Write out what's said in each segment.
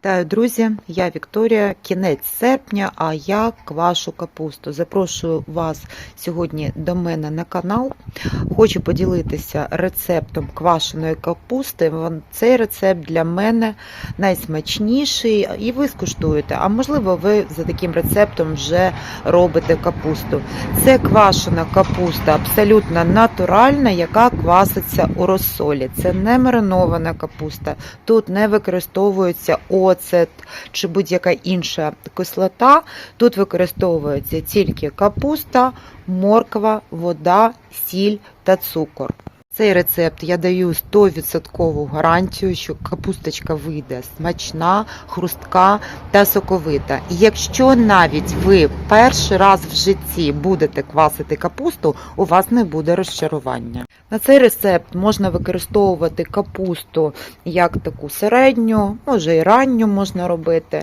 Вітаю, друзі! Я Вікторія. Кінець серпня, а я квашу капусту. Запрошую вас сьогодні до мене на канал. Хочу поділитися рецептом квашеної капусти. Цей рецепт для мене найсмачніший, і ви скуштуєте. А можливо, ви за таким рецептом вже робите капусту. Це квашена капуста, абсолютно натуральна, яка кваситься у розсолі. Це не маринована капуста. Тут не використовується оцет чи будь-яка інша кислота. Тут використовується тільки капуста, морква, вода, сіль та цукор. Цей рецепт я даю 100% гарантію, що капусточка вийде смачна, хрустка та соковита. Якщо навіть ви перший раз в житті будете квасити капусту, у вас не буде розчарування. На цей рецепт можна використовувати капусту як таку середню, може і ранню можна робити.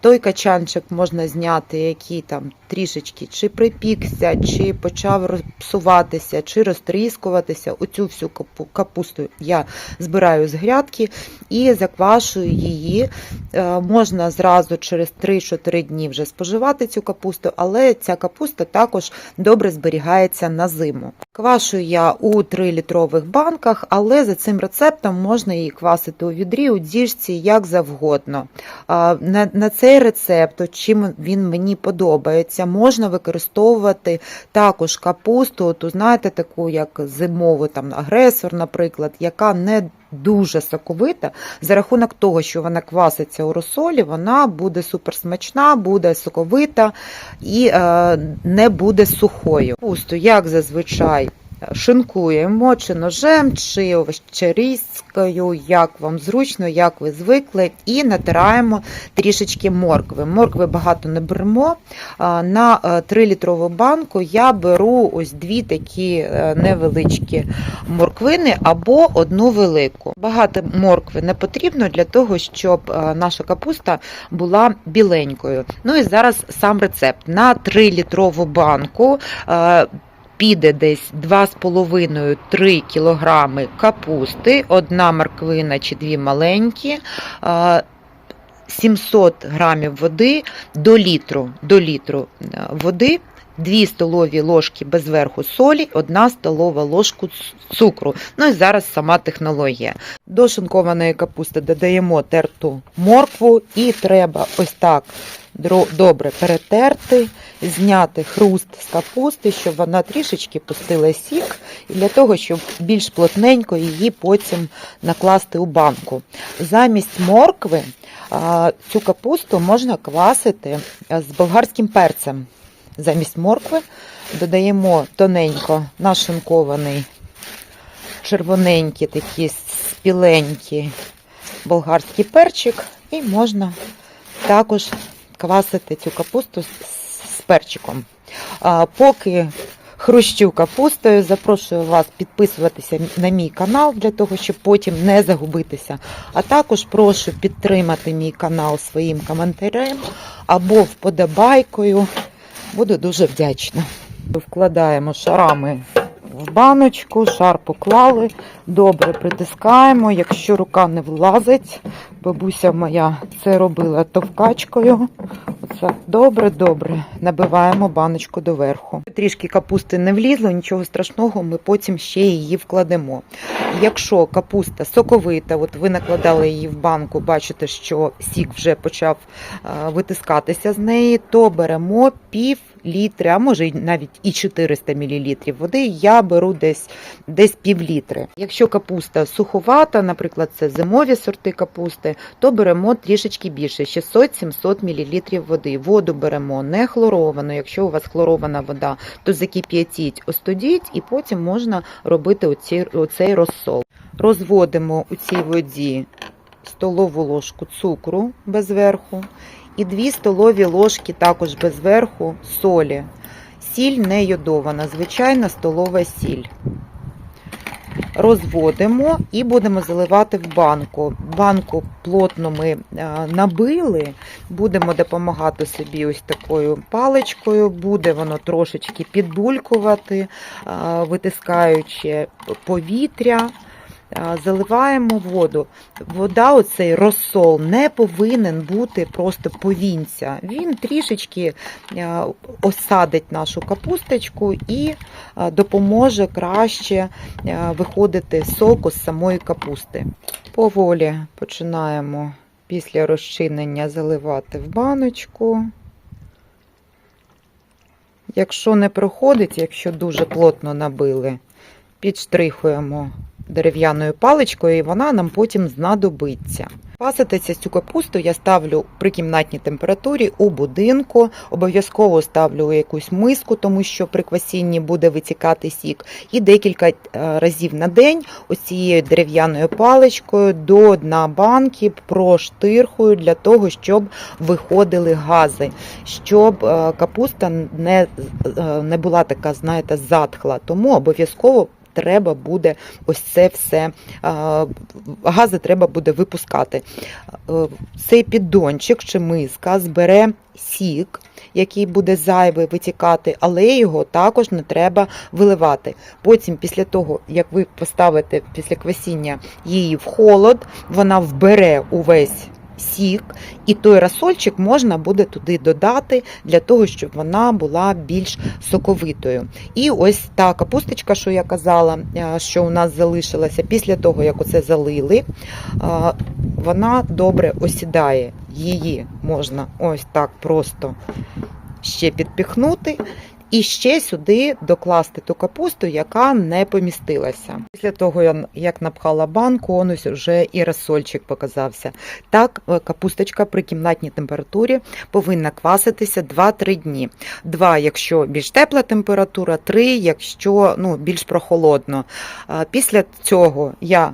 Той качанчик можна зняти, який там трішечки чи припікся, чи почав розпсуватися, чи розтріскуватися. Оцю всю капу- капусту я збираю з грядки і заквашую її. Е, Можна зразу через 3-4 дні вже споживати цю капусту, але ця капуста також добре зберігається на зиму. Квашую я у 3-літрових банках, але за цим рецептом можна її квасити у відрі, у діжці, як завгодно. На, на цей рецепт, чим він мені подобається, можна використовувати також капусту, ту знаєте, таку як зимову там агресор, наприклад, яка не Дуже соковита, за рахунок того, що вона кваситься у розсолі, вона буде суперсмачна, буде соковита і е, не буде сухою. Пусто як зазвичай, шинкуємо чи ножем, чи овочерізкою, як вам зручно, як ви звикли, і натираємо трішечки моркви. Моркви багато не беремо. На 3-літрову банку я беру ось дві такі е, невеличкі морквини або одну велику. Багато моркви не потрібно для того, щоб е, наша капуста була біленькою. Ну і зараз сам рецепт. На 3-літрову банку е, піде десь 2,5-3 кг капусти, одна морквина чи дві маленькі. е, 700 грамів води до літру, до літру е, води, 2 столові ложки без верху солі, 1 столова ложку цукру. Ну і зараз сама технологія. До шинкованої капусти додаємо терту моркву і треба ось так добре перетерти, зняти хруст з капусти, щоб вона трішечки пустила сік, і для того, щоб більш плотненько її потім накласти у банку. Замість моркви Цю капусту можна квасити з болгарським перцем. Замість моркви додаємо тоненько нашинкований, червоненький, такий спіленький болгарський перчик, і можна також квасити цю капусту з, перчиком. Поки хрущу капустою, запрошую вас підписуватися на мій канал для того, щоб потім не загубитися. А також прошу підтримати мій канал своїм коментарем або вподобайкою. Буду дуже вдячна. Вкладаємо шарами в баночку, шар поклали, добре притискаємо. Якщо рука не влазить, бабуся моя це робила товкачкою. Оце добре-добре набиваємо баночку доверху. Трішки капусти не влізло, нічого страшного, ми потім ще її вкладемо. Якщо капуста соковита, от ви накладали її в банку, бачите, що сік вже почав е, витискатися з неї, то беремо пів літри, а може навіть і 400 мл води. Я беру десь, десь пів літри. Якщо капуста суховата, наприклад, це зимові сорти капусти, то беремо трішечки більше 600-700 мл води. Воду беремо не хлоровану. Якщо у вас хлорована вода, то закип'ятіть, остудіть, і потім можна робити оці, оцей розсол. Розводимо у цій воді столову ложку цукру без верху і 2 столові ложки також без верху солі. Сіль не йодована, звичайна столова сіль. Розводимо і будемо заливати в банку. Банку плотно ми е, набили, будемо допомагати собі ось такою паличкою, буде воно трошечки підбулькувати, е, витискаючи повітря. Заливаємо воду. Вода, оцей розсол, не повинен бути просто повінця. Він трішечки осадить нашу капусточку і допоможе краще виходити соку з самої капусти. Поволі починаємо після розчинення заливати в баночку. Якщо не проходить, якщо дуже плотно набили, підштрихуємо дерев'яною паличкою, і вона нам потім знадобиться. Паситися цю капусту я ставлю при кімнатній температурі у будинку. Обов'язково ставлю у якусь миску, тому що при квасінні буде витікати сік. І декілька е, разів на день ось цією дерев'яною паличкою до дна банки проштирхую для того, щоб виходили гази, щоб е, капуста не, е, не була така, знаєте, затхла. Тому обов'язково. Треба буде ось це все, гази треба буде випускати. Е, Цей піддончик чи миска збере сік, який буде зайвий витікати, але його також не треба виливати. Потім, після того, як ви поставите після квасіння її в холод, вона вбере увесь сік, і той розсольчик можна буде туди додати для того, щоб вона була більш соковитою. І ось та капусточка, що я казала, е, що у нас залишилася після того, як оце залили, е, вона добре осідає. Її можна ось так просто ще підпіхнути. І ще сюди докласти ту капусту, яка не помістилася. Після того, як напхала банку, он ось вже і розсольчик показався. Так, е, капусточка при кімнатній температурі повинна кваситися 2-3 дні. 2, якщо більш тепла температура, 3, якщо ну, більш прохолодно. Після цього я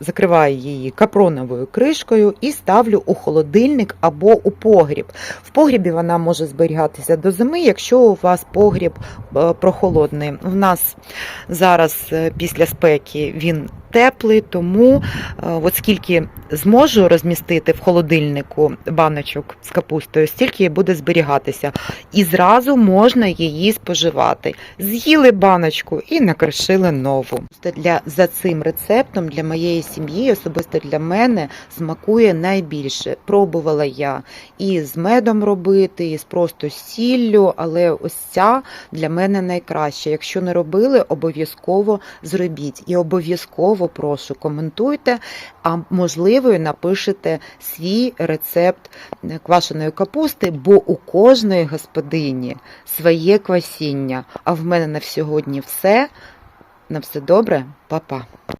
закриваю її капроновою кришкою і ставлю у холодильник або у погріб. В погрібі вона може зберігатися до зими, якщо у вас погріб е, прохолодний. У нас зараз е, після спеки він теплий, тому е, от скільки зможу розмістити в холодильнику баночок з капустою, стільки буде зберігатися. І зразу можна її споживати. З'їли баночку і накришили нову. Для, за цим рецептом для моєї сім'ї, особисто для мене, смакує найбільше. Пробувала я і з медом робити, і з просто сіллю, але ось ця для мене найкраща. Якщо не робили, обов'язково зробіть. І обов'язково прошу коментуйте, а можливо, напишете свій рецепт квашеної капусти, бо у кожної господині своє квасіння. А в мене на сьогодні все. На все добре, па-па.